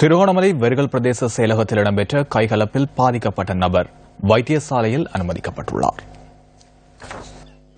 திருகோணமலை வெறுகல் பிரதேச செயலகத்தில் இடம்பெற்ற கைகலப்பில் பாதிக்கப்பட்ட நபர் வைத்தியசாலையில் அனுமதிக்கப்பட்டுள்ளார்.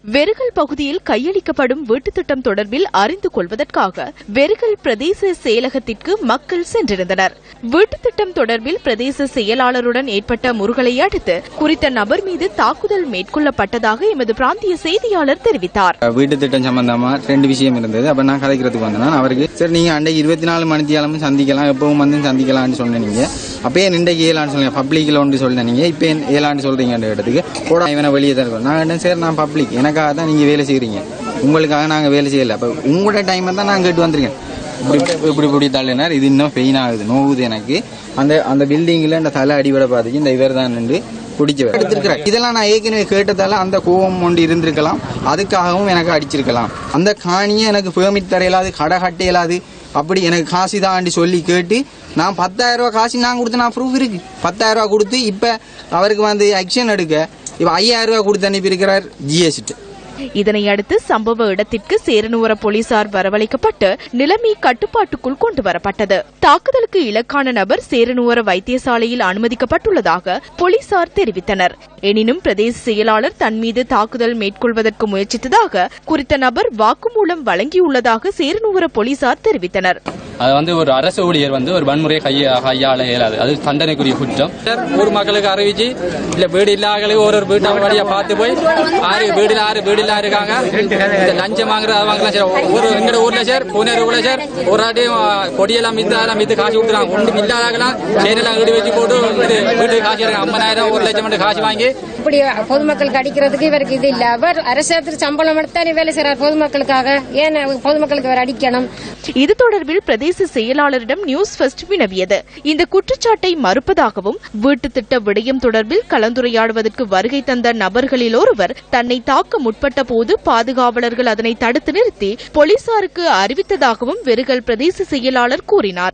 வெறுகல் பகுதியில் கையளிக்கப்படும் வீட்டுத் திட்டம் தொடர்பில் அறிந்து கொள்வதற்காக வெறுகல் பிரதேச செயலகத்திற்கு மக்கள் சென்றிருந்தனர். வீட்டுத் திட்டம் தொடர்பில் பிரதேச செயலாளருடன் ஏற்பட்ட முருகலை அடுத்து குறித்த நபர் மீது தாக்குதல் மேற்கொள்ளப்பட்டதாக எமது பிராந்திய செய்தியாளர் தெரிவித்தார். வீட்டு திட்டம் சம்பந்தமா ரெண்டு விஷயம் இருந்தது. அப்ப நான் கதைக்கிறதுக்கு வந்தேன் அவருக்கு சரி நீங்க அன்றைக்கு இருபத்தி நாலு மணித்தியாலும் சந்திக்கலாம் எப்பவும் வந்து சந்திக்கலாம்னு சொன்னீங்க அப்பயே இன்றைக்கு ஏழான்னு சொல்லுங்க. பப்ளிக்ல ஒன்று நீங்கள் இப்போ ஏழான்னு சொல்கிறீங்கன்ற இடத்துக்கு. கூட இவனை வெளியே தான் இருக்கும் நான் என்ன சரி நான் பப்ளிக் எனக்காக தான் நீங்க வேலை செய்கிறீங்க உங்களுக்காக நாங்க வேலை செய்யல. அப்ப உங்களோட டைம் தான் நான் கேட்டு வந்திருக்கேன். இப்படி இப்படி இப்படி தள்ளினார். இது இன்னும் பெயின் ஆகுது. நோவுது எனக்கு. அந்த அந்த பில்டிங்ல இந்த தலை அடிபட பார்த்துச்சு இந்த இவர் தான் நின்று பிடிச்சவர் எடுத்திருக்கிறார். இதெல்லாம் நான் ஏற்கனவே கேட்டதால அந்த கோபம் ஒன்று இருந்திருக்கலாம். அதுக்காகவும் எனக்கு அடிச்சிருக்கலாம். அந்த காணியை எனக்கு பெர்மிட் தர இயலாது கடை கட்ட இயலாது. அப்படி எனக்கு காசு தான் சொல்லி கேட்டு நான் பத்தாயிரம் ரூபா காசு நான் கொடுத்து நான் ப்ரூஃப் இருக்கு. பத்தாயிரம் ரூபா கொடுத்து இப்போ அவருக்கு வந்து ஆக்ஷன் எடுக்க இப்போ ஐயாயிரம் ரூபா கொடுத்து அனுப்பியிருக்கிறார் ஜிஎஸ்டி இதனையடுத்து சம்பவ இடத்திற்கு சேரனுவர போலீசார் வரவழைக்கப்பட்டு நிலைமை கட்டுப்பாட்டுக்குள் கொண்டு வரப்பட்டது தாக்குதலுக்கு இலக்கான நபர் சேரனுவர வைத்தியசாலையில் அனுமதிக்கப்பட்டுள்ளதாக போலீசார் தெரிவித்தனர். எனினும் பிரதேச செயலாளர் தன் மீது தாக்குதல் மேற்கொள்வதற்கு முயற்சித்ததாக குறித்த நபர் வாக்குமூலம் வழங்கியுள்ளதாக சேரனுவர போலீசார் தெரிவித்தனர். அது வந்து ஒரு அரசு ஊழியர் வந்து ஒரு வன்முறையை கைய கையாள இயலாது. அது தண்டனைக்குரிய குற்றம். ஊர் மக்களுக்கு அறிவிச்சு இல்ல வீடு இல்லாதவங்களுக்கு ஒரு ஒரு வீட்டு வழியா பார்த்து போய் ஆறு வீடுல ஆறு வீடு இல்லா இருக்காங்க. இந்த லஞ்சம் வாங்குறது அது வாங்கலாம் சார் ஒரு எங்கட ஊர்ல சார் புனேர் ஊர்ல சார் ஒரு ஆட்டி கொடியெல்லாம் மித்து அதெல்லாம் மித்து காசு கொடுத்துறாங்க ஒன்று இல்லாதாகலாம் சேனெல்லாம் வீடு வச்சு போட்டு வீட்டுக்கு காசு இருக்காங்க ஐம்பதாயிரம் ஒரு லட்சம் மட்டும் காசு வாங்கி. இப்படி பொதுமக்களுக்கு அடிக்கிறதுக்கு இவருக்கு இது இல்ல. அவர் அரசாங்கத்துக்கு சம்பளம் எடுத்தானே வேலை செய்யறார் பொதுமக்களுக்காக. ஏன் பொதுமக்களுக்கு அவர் அடிக்கணும்? இது தொடர்பில் பிரதேச செயலாளரிடம் நியூஸ் ஃபர்ஸ்ட் வினவியது. இந்த குற்றச்சாட்டை மறுப்பதாகவும் வீட்டு திட்ட விடயம் தொடர்பில் கலந்துரையாடுவதற்கு வருகை தந்த நபர்களில் ஒருவர் தன்னை தாக்க முற்பட்ட போது பாதுகாவலர்கள் அதனை தடுத்து நிறுத்தி போலீசாருக்கு அறிவித்ததாகவும் வெறுகல் பிரதேச செயலாளர் கூறினார்.